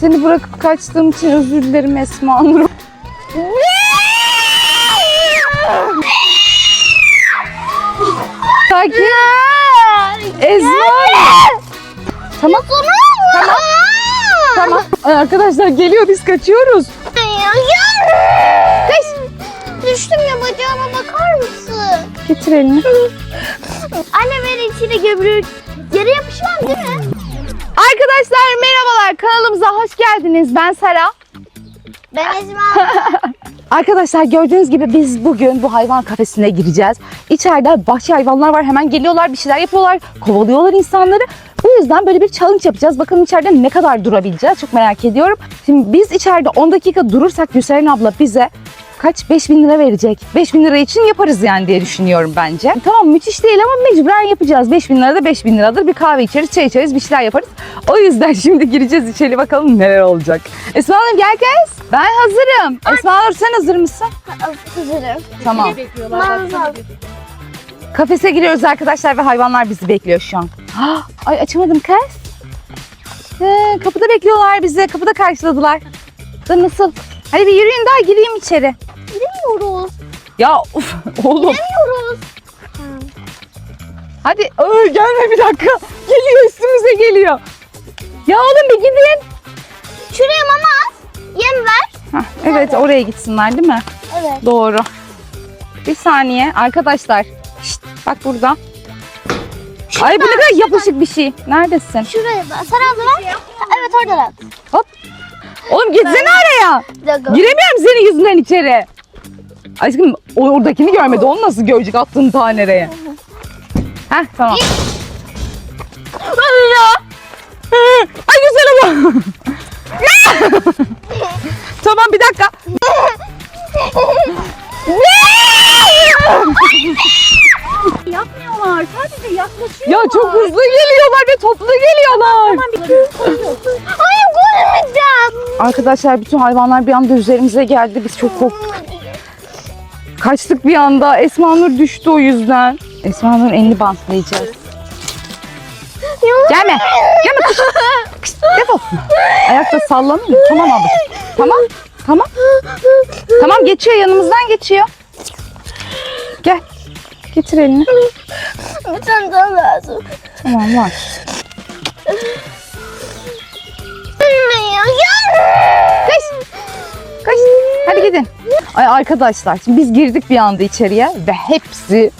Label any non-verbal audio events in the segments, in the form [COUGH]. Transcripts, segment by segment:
Seni bırakıp kaçtığım için özür dilerim Esma Nur. Sakin. Esma. Tamam. Tamam. Tamam. Arkadaşlar geliyor biz kaçıyoruz. Kız. Düştüm ya bacağıma bakar mısın? Getir elini. Anne ben içine gömülür. Yere yapışmam değil mi? Arkadaşlar merhabalar kanalımıza hoş geldiniz. Ben Sara. Ben Ezma. [LAUGHS] Arkadaşlar gördüğünüz gibi biz bugün bu hayvan kafesine gireceğiz. İçeride vahşi hayvanlar var. Hemen geliyorlar bir şeyler yapıyorlar. Kovalıyorlar insanları. Bu yüzden böyle bir challenge yapacağız. Bakalım içeride ne kadar durabileceğiz. Çok merak ediyorum. Şimdi biz içeride 10 dakika durursak Gülseren abla bize kaç 5000 lira verecek. 5000 lira için yaparız yani diye düşünüyorum bence. Tamam müthiş değil ama mecburen yapacağız. 5000 lira da 5000 liradır. Bir kahve içeriz, çay içeriz, bir şeyler yaparız. O yüzden [LAUGHS] şimdi gireceğiz içeri bakalım neler olacak. Esma Hanım gel kız. Ben hazırım. Esma Hanım sen hazır mısın? Hazırım. Tamam. Kafese giriyoruz arkadaşlar ve hayvanlar bizi bekliyor şu an. Ah, [GASPS] Ay açamadım kız. Ee, kapıda bekliyorlar bizi. Kapıda karşıladılar. Da nasıl? Hadi bir yürüyün daha gireyim içeri. Gidemiyoruz. Ya uf, [LAUGHS] oğlum. Gidemiyoruz. Hadi Ay, gelme bir dakika. Geliyor üstümüze geliyor. Ya oğlum bir gidin. Şuraya mama at. Yem ver. Hah, evet oraya gitsinler değil mi? Evet. Doğru. Bir saniye arkadaşlar. Şşt, bak burada. Ay bu ne kadar yapışık bir şey. Neredesin? Şuraya da. Ver. Evet oradan at. Oğlum gitsene araya. Giremiyorum senin yüzünden içeri. Aşkım oradakini görmedi. Onu nasıl görecek attığın ta nereye? Heh tamam. Ay güzel ama. tamam bir dakika. Yapmıyorlar. Sadece yaklaşıyor. Ya çok hızlı geliyorlar ve toplu geliyorlar. Hayır görmeyeceğim. Arkadaşlar bütün hayvanlar bir anda üzerimize geldi. Biz çok korktuk. Kaçtık bir anda. Esma Nur düştü o yüzden. Esma Nur'un elini bantlayacağız. Gelme. Gelme kış. Kış. Defol. Ayakta sallanıyor. Tamam abi. Tamam. Tamam. Tamam geçiyor yanımızdan geçiyor. Gel. Getir elini. Bir tane daha lazım. Tamam var. Ne Hadi gidin. Ay arkadaşlar şimdi biz girdik bir anda içeriye ve hepsi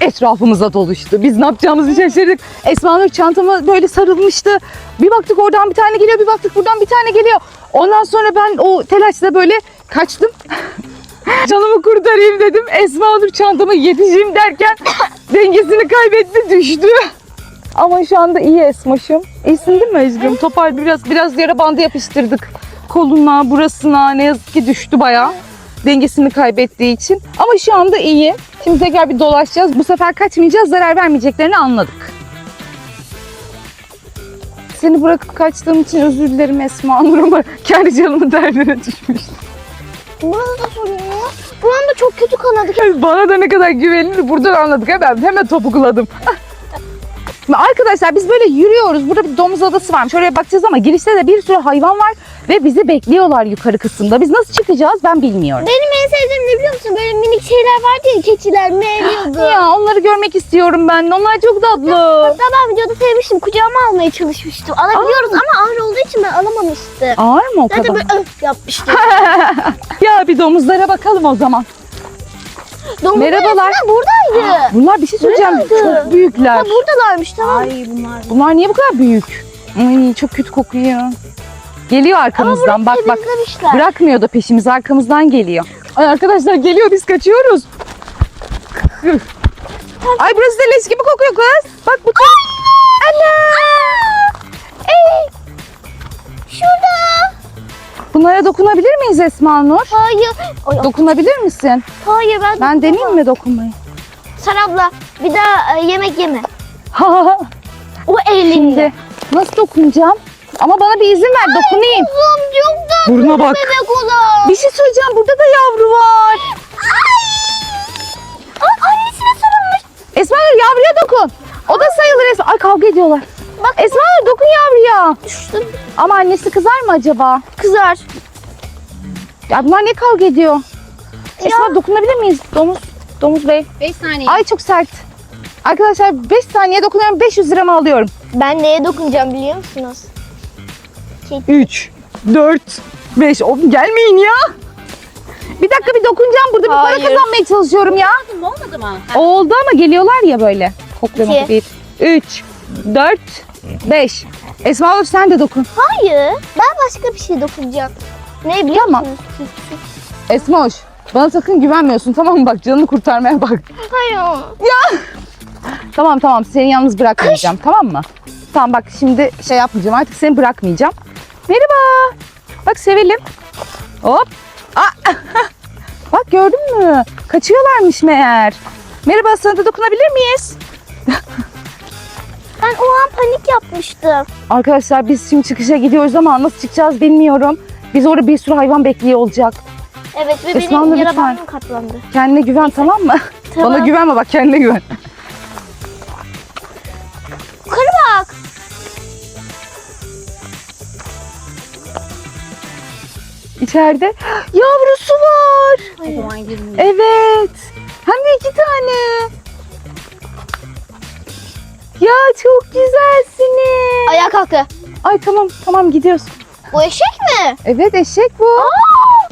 etrafımıza doluştu. Biz ne yapacağımızı şaşırdık. Esma Nur çantama böyle sarılmıştı. Bir baktık oradan bir tane geliyor, bir baktık buradan bir tane geliyor. Ondan sonra ben o telaşla böyle kaçtım. [LAUGHS] Canımı kurtarayım dedim. Esma Nur çantama yetişeyim derken [COUGHS] dengesini kaybetti, düştü. Ama şu anda iyi Esmaş'ım. İyisin değil mi Ezgi'm? Topar biraz biraz yara bandı yapıştırdık. Koluna, burasına ne yazık ki düştü bayağı. Dengesini kaybettiği için. Ama şu anda iyi. Şimdi tekrar bir dolaşacağız. Bu sefer kaçmayacağız. Zarar vermeyeceklerini anladık. Seni bırakıp kaçtığım için özür dilerim Esma [LAUGHS] Nur ama kendi canımın derdine düşmüş. Burada da sorun ya. Bu anda çok kötü kanadı. Bana da ne kadar güvenilir buradan anladık. Hemen, hemen topukladım. Arkadaşlar biz böyle yürüyoruz. Burada bir domuz adası varmış. Oraya bakacağız ama girişte de bir sürü hayvan var. Ve bizi bekliyorlar yukarı kısımda. Biz nasıl çıkacağız ben bilmiyorum. Benim en sevdiğim ne biliyor musun? Böyle minik şeyler vardı ya keçiler meyliyordu. [GASPS] Ya onları görmek istiyorum ben. Onlar çok tatlı. Hatta ben videoda sevmiştim. Kucağıma almaya çalışmıştım. Alabiliyoruz ama ağır olduğu için ben alamamıştım. Ağır mı o Zaten kadar? böyle öf yapmıştım. [LAUGHS] Ya bir domuzlara bakalım o zaman. Domuzun Merhabalar. eskiden buradaydı. Bunlar bir şey söyleyeceğim. Nerede? Çok büyükler. Ha, buradalarmış tamam. Ay bunlar. Bunlar niye bu kadar büyük? Ay çok kötü kokuyor. Geliyor arkamızdan. Bak bak. Temizlemişler. Bırakmıyor da peşimizi arkamızdan geliyor. Ay arkadaşlar geliyor biz kaçıyoruz. Ay burası da leş gibi kokuyor kız. Bak bu çok... Ana! Bunlara dokunabilir miyiz Esma Nur? Hayır. Ay, Dokunabilir misin? hayır ben. Ben deneyeyim mi dokunmayı? Sar abla bir daha e, yemek yeme. Ha, [LAUGHS] O elinde. Şimdi nasıl dokunacağım? Ama bana bir izin ver dokunayım. Kuzum çok tatlı Burnuna bak. bebek olan. Bir şey söyleyeceğim burada da yavru var. Ay, annesine sarılmış. Esma Nur yavruya dokun. O da sayılır Esma. Ay kavga ediyorlar. Bak Esma dokun yavruya. Düştüm. Ama annesi kızar mı acaba? Kızar. Ya bunlar ne kavga ediyor? Esma dokunabilir miyiz? Domuz, Domuz Bey. 5 saniye. Ay çok sert. Arkadaşlar 5 saniye dokunuyorum 500 liramı alıyorum. Ben neye dokunacağım biliyor musunuz? 3, 4, 5. Oğlum gelmeyin ya. Bir dakika bir dokunacağım burada bir Hayır. para kazanmaya çalışıyorum ya. Olmadı mı? Olmadı mı? Ha, Oldu ama geliyorlar ya böyle. Kokluyorum. İki. 1, 3, 4, 5. Esma Hanım sen de dokun. Hayır. Ben başka bir şey dokunacağım. Ne biliyor Tamam. musunuz? Esma hoş. Bana sakın güvenmiyorsun tamam mı? Bak canını kurtarmaya bak. Hayır. Tamam tamam seni yalnız bırakmayacağım tamam mı? Tamam bak şimdi şey yapmayacağım artık seni bırakmayacağım. Merhaba. Bak sevelim. Hop. Aa! [LAUGHS] bak gördün mü? Kaçıyorlarmış meğer. Merhaba sana da dokunabilir miyiz? [LAUGHS] Ben o an panik yapmıştım. Arkadaşlar biz şimdi çıkışa gidiyoruz ama nasıl çıkacağız bilmiyorum. Biz orada bir sürü hayvan bekliyor olacak. Evet ve Esma Hanım, benim lütfen. katlandı. Kendine güven tamam mı? Tamam. Bana güvenme bak kendine güven. Yukarı bak. İçeride [GASPS] yavrusu var. o zaman girmiyor. Evet. Hem de iki tane. Ya çok güzelsiniz. Ayağa kalktı. Ay tamam tamam gidiyoruz. Bu eşek mi? Evet eşek bu.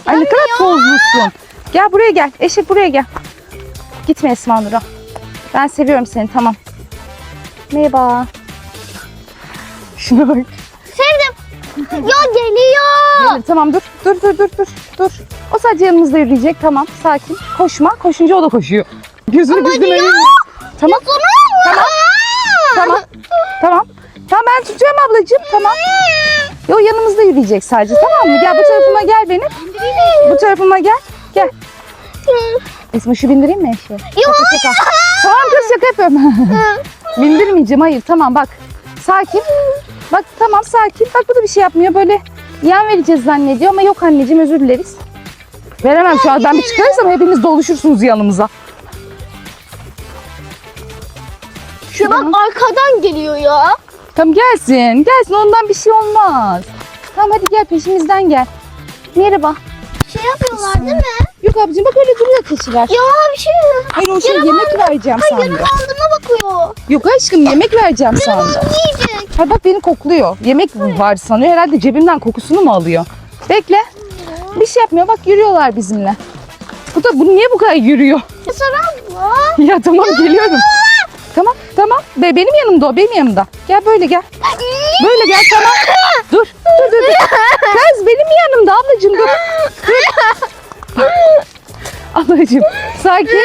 Ay ne kadar tozlusun. Gel buraya gel. Eşek buraya gel. Gitme Esma Nur'a. Ben seviyorum seni tamam. Merhaba. Şuna bak. Sevdim. ya geliyor. Gelir, tamam dur. Dur dur dur dur. Dur. O sadece yanımızda yürüyecek. Tamam sakin. Koşma. Koşunca o da koşuyor. Gözünü bizden ayırma. Tamam. Tamam. Tamam. Tamam. Tamam ben tutuyorum ablacığım. Tamam. Yo yanımızda yürüyecek sadece tamam mı? Gel bu tarafıma gel benim. Bu tarafıma gel. Gel. Esma şu bindireyim mi eşeği? Yok. Şaka şaka. Tamam kız şaka yapıyorum. [LAUGHS] Bindirmeyeceğim hayır tamam bak. Sakin. Bak tamam sakin. Bak bu da bir şey yapmıyor böyle yan vereceğiz zannediyor ama yok anneciğim özür dileriz. Veremem şu an ben bir çıkarırsam hepiniz doluşursunuz yanımıza. Şu bak arkadan geliyor ya. Tamam gelsin gelsin ondan bir şey olmaz. Tamam hadi gel peşimizden gel. Merhaba. Şey yapıyorlar değil mi? Yok abicim bak öyle duruyor keçiler. Ya bir şey. Hayır o şey yemek vereceğim Yarım sandı. bandına bakıyor. Yok aşkım yemek vereceğim sandı. Yiyecek. Ha bak beni kokluyor. Yemek var sanıyor. Herhalde cebimden kokusunu mu alıyor? Bekle. Bir şey yapmıyor. Bak yürüyorlar bizimle. Bu da bu niye bu kadar yürüyor? Sarı abla. [LAUGHS] ya tamam geliyorum. Tamam tamam. Be, benim yanımda o. Benim yanımda. Gel böyle gel. Böyle gel tamam. Dur. Dur dur dur. Kız benim yanımda ablacığım dur. Dur. ablacığım sakin.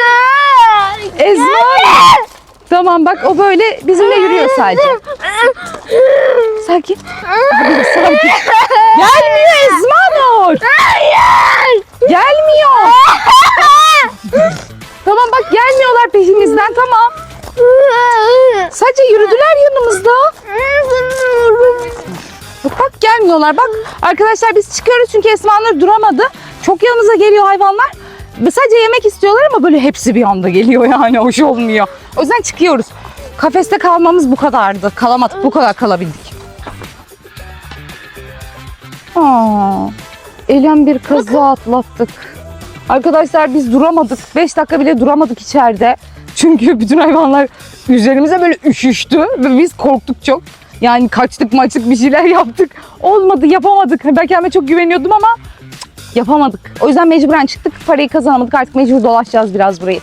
Ezma. Tamam bak o böyle bizimle yürüyor sadece. Sakin. Sakin. Gelmiyor Esma Nur. Gelmiyor. tamam bak gelmiyorlar peşimizden tamam. Sadece yürüdüler yanımızda. Bak, bak gelmiyorlar bak. Arkadaşlar biz çıkıyoruz çünkü Esma Nur duramadı. Çok yanımıza geliyor hayvanlar. Sadece yemek istiyorlar ama böyle hepsi bir anda geliyor yani hoş olmuyor. O yüzden çıkıyoruz. Kafeste kalmamız bu kadardı. Kalamadık bu kadar kalabildik. Aa, elem bir kaza atlattık. Arkadaşlar biz duramadık. 5 dakika bile duramadık içeride. Çünkü bütün hayvanlar üzerimize böyle üşüştü ve biz korktuk çok. Yani kaçtık maçtık bir şeyler yaptık. Olmadı yapamadık. Ben kendime çok güveniyordum ama yapamadık. O yüzden mecburen çıktık. Parayı kazanamadık. Artık mecbur dolaşacağız biraz burayı.